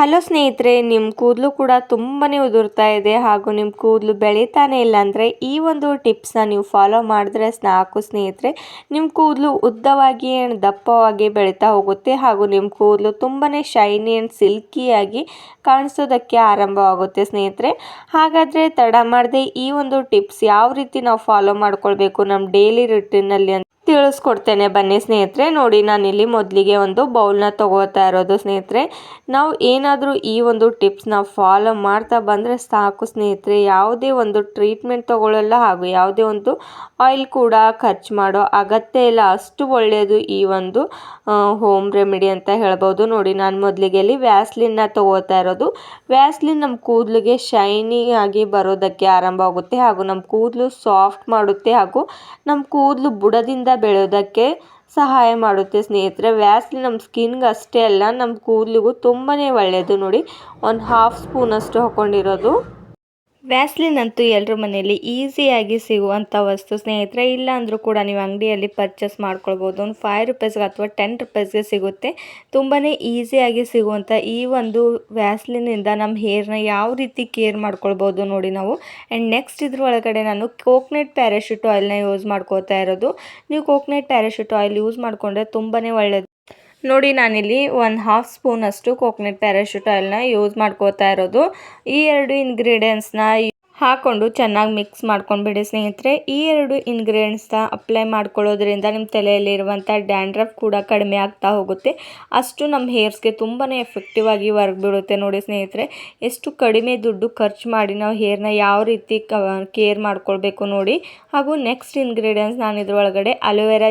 Hello ಸ್ನೇಹಿತರೆ ನಿಮ್ಮ ಕೂದಲು ಕೂಡ ತುಂಬಾ ಉದುರ್ತಾ ಇದೆ ಹಾಗೂ ನಿಮ್ಮ ಕೂದಲು ಬೆಳೀತಾನೆ ಇಲ್ಲ ಅಂದರೆ ಈ ಒಂದು ಟಿಪ್ಸ್ನ ನೀವು ಫಾಲೋ ಮಾಡಿದ್ರೆ ಸಾಕು ಸ್ನೇಹಿತರೆ ನಿಮ್ಮ ಕೂದಲು ಉದ್ದವಾಗಿ ಆ್ಯಂಡ್ ದಪ್ಪವಾಗಿ ಬೆಳೀತಾ ಹೋಗುತ್ತೆ ಹಾಗೂ ನಿಮ್ಮ ಕೂದಲು ತುಂಬಾ ಶೈನಿ ಆ್ಯಂಡ್ ಸಿಲ್ಕಿಯಾಗಿ ಕಾಣಿಸೋದಕ್ಕೆ ಆರಂಭವಾಗುತ್ತೆ ಸ್ನೇಹಿತರೆ. ಹಾಗಾದರೆ ತಡ ಮಾಡದೆ ಈ ಒಂದು ಟಿಪ್ಸ್ ಯಾವ ರೀತಿ ನಾವು ಫಾಲೋ ಮಾಡ್ಕೊಳ್ಬೇಕು ನಮ್ಮ ಡೈಲಿ ರುಟೀನಲ್ಲಿ ತಿಳಿಸ್ಕೊಡ್ತೇನೆ. ಬನ್ನಿ ಸ್ನೇಹಿತರೆ, ನೋಡಿ ನಾನಿಲ್ಲಿ ಮೊದಲಿಗೆ ಒಂದು ಬೌಲ್ನ ತೊಗೋತಾ ಇರೋದು ಸ್ನೇಹಿತರೆ. ನಾವು ಏನಾದರೂ ಈ ಒಂದು ಟಿಪ್ಸ್ನ ಫಾಲೋ ಮಾಡ್ತಾ ಬಂದರೆ ಸಾಕು ಸ್ನೇಹಿತರೆ. ಯಾವುದೇ ಒಂದು ಟ್ರೀಟ್ಮೆಂಟ್ ತೊಗೊಳ್ಳಲ್ಲ ಹಾಗೂ ಯಾವುದೇ ಒಂದು ಆಯಿಲ್ ಕೂಡ ಖರ್ಚು ಮಾಡೋ ಅಗತ್ಯ ಇಲ್ಲ. ಅಷ್ಟು ಒಳ್ಳೆಯದು ಈ ಒಂದು ಹೋಮ್ ರೆಮಿಡಿ ಅಂತ ಹೇಳ್ಬೋದು. ನೋಡಿ ನಾನು ಮೊದಲಿಗೆ ಇಲ್ಲಿ ವ್ಯಾಸ್ಲಿನ್ನ ತೊಗೋತಾ ಇರೋದು. ವ್ಯಾಸ್ಲಿನ್ ನಮ್ಮ ಕೂದಲಿಗೆ ಆಗಿ ಬರೋದಕ್ಕೆ ಆರಂಭ ಆಗುತ್ತೆ, ಹಾಗೂ ನಮ್ಮ ಕೂದಲು ಸಾಫ್ಟ್ ಮಾಡುತ್ತೆ, ಹಾಗೂ ನಮ್ಮ ಕೂದಲು ಬುಡದಿಂದ ಬೆಳೆಯೋದಕ್ಕೆ ಸಹಾಯ ಮಾಡುತ್ತೆ ಸ್ನೇಹಿತರೆ. ವ್ಯಾಸ್ಲಿ ನಮ್ಮ ಸ್ಕಿನ್ಗೆ ಅಷ್ಟೇ ಅಲ್ಲ, ನಮ್ಮ ಕೂದಲಿಗೂ ತುಂಬಾ ಒಳ್ಳೆಯದು ನೋಡಿ. ಒಂದು ಹಾಫ್ ಸ್ಪೂನಷ್ಟು ಹಾಕ್ಕೊಂಡಿರೋದು ವ್ಯಾಸ್ಲಿನ್ ಅಂತೂ ಎಲ್ಲರ ಮನೆಯಲ್ಲಿ ಈಸಿಯಾಗಿ ಸಿಗುವಂಥ ವಸ್ತು ಸ್ನೇಹಿತರೆ, ಇಲ್ಲ ಅಂದರೂ ಕೂಡ ನೀವು ಅಂಗಡಿಯಲ್ಲಿ ಪರ್ಚೇಸ್ ಮಾಡ್ಕೊಳ್ಬೋದು. ಒಂದು ಫೈವ್ ರುಪೀಸ್ಗೆ ಅಥವಾ ಟೆನ್ ರುಪೀಸ್ಗೆ ಸಿಗುತ್ತೆ. ತುಂಬಾ ಈಸಿಯಾಗಿ ಸಿಗುವಂಥ ಈ ಒಂದು ವ್ಯಾಸ್ಲಿನಿಂದ ನಮ್ಮ ಹೇರ್ನ ಯಾವ ರೀತಿ ಕೇರ್ ಮಾಡ್ಕೊಳ್ಬೋದು ನೋಡಿ ನಾವು. ಆ್ಯಂಡ್ ನೆಕ್ಸ್ಟ್ ಇದ್ರ ಒಳಗಡೆ ನಾನು ಕೋಕ್ನೆಟ್ ಪ್ಯಾರಾಶೂಟ್ ಆಯಿಲ್ನ ಯೂಸ್ ಮಾಡ್ಕೋತಾ ಇರೋದು. ನೀವು ಕೋಕ್ನೆಟ್ ಪ್ಯಾರಾಶೂಟ್ ಆಯಿಲ್ ಯೂಸ್ ಮಾಡಿಕೊಂಡ್ರೆ ತುಂಬಾ ಒಳ್ಳೆಯದು ನೋಡಿ, ನಾನಿಲ್ಲಿ ಒಂದು ಹಾಫ್ ಸ್ಪೂನಷ್ಟು ಕೋಕೋನಟ್ ಪ್ಯಾರಾಶೂಟ್ ಆಯಿಲ್ನ ಯೂಸ್ ಮಾಡ್ಕೋತಾ ಇರೋದು. ಈ ಎರಡು ಇಂಗ್ರೀಡಿಯೆಂಟ್ಸ್ನ ಹಾಕೊಂಡು ಚೆನ್ನಾಗಿ ಮಿಕ್ಸ್ ಮಾಡ್ಕೊಂಡ್ಬಿಡಿ ಸ್ನೇಹಿತರೆ. ಈ ಎರಡು ಇಂಗ್ರೀಡಿಯೆಂಟ್ಸ್ನ ಅಪ್ಲೈ ಮಾಡ್ಕೊಳ್ಳೋದ್ರಿಂದ ನಿಮ್ಮ ತಲೆಯಲ್ಲಿರುವಂಥ ಡ್ಯಾಂಡ್ರಫ್ ಕೂಡ ಕಡಿಮೆ ಆಗ್ತಾ ಹೋಗುತ್ತೆ. ಅಷ್ಟು ನಮ್ಮ ಹೇರ್ಸ್ಗೆ ತುಂಬಾ ಎಫೆಕ್ಟಿವ್ ಆಗಿ ವರ್ಕ್ ಬಿಡುತ್ತೆ ನೋಡಿ ಸ್ನೇಹಿತರೆ. ಎಷ್ಟು ಕಡಿಮೆ ದುಡ್ಡು ಖರ್ಚು ಮಾಡಿ ನಾವು ಹೇರ್ನ ಯಾವ ರೀತಿ ಕೇರ್ ಮಾಡ್ಕೊಳ್ಬೇಕು ನೋಡಿ. ಹಾಗೂ ನೆಕ್ಸ್ಟ್ ಇಂಗ್ರೀಡಿಯೆಂಟ್ಸ್ ನಾನು ಇದ್ರೊಳಗಡೆ ಅಲೋವೆರಾ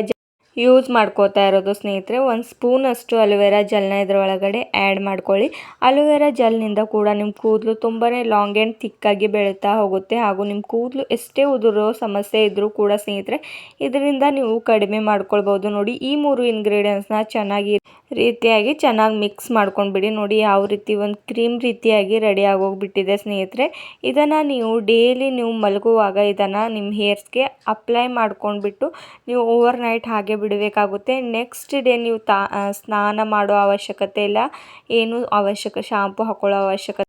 ಯೂಸ್ ಮಾಡ್ಕೋತಾ ಇರೋದು ಸ್ನೇಹಿತರೆ. ಒಂದು ಸ್ಪೂನಷ್ಟು ಅಲೋವೆರಾ ಜೆಲ್ನ ಇದರೊಳಗಡೆ ಆ್ಯಡ್ ಮಾಡ್ಕೊಳ್ಳಿ. ಅಲೋವೆರಾ ಜೆಲ್ನಿಂದ ಕೂಡ ನಿಮ್ಮ ಕೂದಲು ತುಂಬಾ ಲಾಂಗ್ ಆ್ಯಂಡ್ ಥಿಕ್ಕಾಗಿ ಬೆಳೀತಾ ಹೋಗುತ್ತೆ. ಹಾಗೂ ನಿಮ್ಮ ಕೂದಲು ಎಷ್ಟೇ ಉದುರೋ ಸಮಸ್ಯೆ ಇದ್ದರೂ ಕೂಡ ಸ್ನೇಹಿತರೆ, ಇದರಿಂದ ನೀವು ಕಡಿಮೆ ಮಾಡ್ಕೊಳ್ಬೋದು ನೋಡಿ, ಈ ಮೂರು ಇಂಗ್ರೀಡಿಯೆಂಟ್ಸ್ನ ಚೆನ್ನಾಗಿ ರೀತಿಯಾಗಿ ಚೆನ್ನಾಗಿ ಮಿಕ್ಸ್ ಮಾಡ್ಕೊಂಡ್ಬಿಡಿ. ನೋಡಿ, ಯಾವ ರೀತಿ ಒಂದು ಕ್ರೀಮ್ ರೀತಿಯಾಗಿ ರೆಡಿ ಆಗೋಗ್ಬಿಟ್ಟಿದೆ ಸ್ನೇಹಿತರೆ. ಇದನ್ನು ನೀವು ಡೈಲಿ ನೀವು ಮಲಗುವಾಗ ಇದನ್ನು ನಿಮ್ಮ ಹೇರ್ಸ್ಗೆ ಅಪ್ಲೈ ಮಾಡ್ಕೊಂಡ್ಬಿಟ್ಟು ನೀವು ಓವರ್ ನೈಟ್ ಹಾಗೆ ಬಿಡಬೇಕಾಗುತ್ತೆ. ನೆಕ್ಸ್ಟ್ ಡೇ ನೀವು ತಾ ಸ್ನಾನ ಮಾಡೋ ಅವಶ್ಯಕತೆ ಇಲ್ಲ. ಏನು ಅವಶ್ಯಕ, ಶಾಂಪು ಹಾಕೊಳ್ಳೋ ಅವಶ್ಯಕತೆ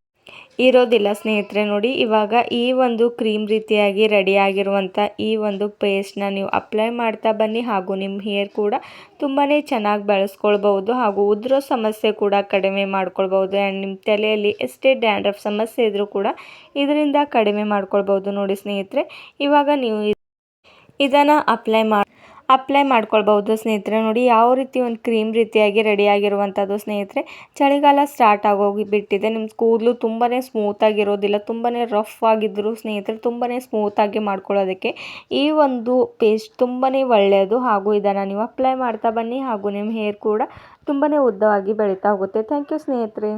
ಇರೋದಿಲ್ಲ ಸ್ನೇಹಿತರೆ ನೋಡಿ. ಇವಾಗ ಈ ಒಂದು ಕ್ರೀಮ್ ರೀತಿಯಾಗಿ ರೆಡಿಯಾಗಿರುವಂಥ ಈ ಒಂದು ಪೇಸ್ಟ್ನ ನೀವು ಅಪ್ಲೈ ಮಾಡ್ತಾ ಬನ್ನಿ. ಹಾಗೂ ನಿಮ್ಮ ಹೇರ್ ಕೂಡ ತುಂಬಾ ಚೆನ್ನಾಗಿ ಬೆಳೆಸ್ಕೊಳ್ಬೋದು ಹಾಗೂ ಉದುರೋ ಸಮಸ್ಯೆ ಕೂಡ ಕಡಿಮೆ ಮಾಡ್ಕೊಳ್ಬೋದು ಆ್ಯಂಡ್ ನಿಮ್ಮ ತಲೆಯಲ್ಲಿ ಎಷ್ಟೇ ಡ್ಯಾಂಡ್ರಫ್ ಸಮಸ್ಯೆ ಇದ್ದರೂ ಕೂಡ ಇದರಿಂದ ಕಡಿಮೆ ಮಾಡ್ಕೊಳ್ಬೋದು ನೋಡಿ ಸ್ನೇಹಿತರೆ. ಇವಾಗ ನೀವು ಇದನ್ನು ಅಪ್ಲೈ ಮಾಡಿ ಅಪ್ಲೈ ಮಾಡ್ಕೊಳ್ಬೋದು ಸ್ನೇಹಿತರೆ. ನೋಡಿ, ಯಾವ ರೀತಿ ಒಂದು ಕ್ರೀಮ್ ರೀತಿಯಾಗಿ ರೆಡಿಯಾಗಿರುವಂಥದ್ದು ಸ್ನೇಹಿತರೆ. ಚಳಿಗಾಲ ಸ್ಟಾರ್ಟ್ ಆಗೋಗಿ ಬಿಟ್ಟಿದೆ ನಿಮ್ಮ ಕೂದಲು ತುಂಬಾ ಸ್ಮೂತಾಗಿರೋದಿಲ್ಲ ತುಂಬಾ ರಫ್ ಆಗಿದ್ದರೂ ಸ್ನೇಹಿತರೆ ತುಂಬಾ ಸ್ಮೂತಾಗಿ ಮಾಡ್ಕೊಳ್ಳೋದಕ್ಕೆ ಈ ಒಂದು ಪೇಸ್ಟ್ ತುಂಬಾ ಒಳ್ಳೆಯದು. ಹಾಗೂ ಇದನ್ನು ನೀವು ಅಪ್ಲೈ ಮಾಡ್ತಾ ಬನ್ನಿ. ಹಾಗೂ ನಿಮ್ಮ ಹೇರ್ ಕೂಡ ತುಂಬಾ ಉದ್ದವಾಗಿ ಬೆಳೀತಾ ಹೋಗುತ್ತೆ. ಥ್ಯಾಂಕ್ ಯು ಸ್ನೇಹಿತರೆ.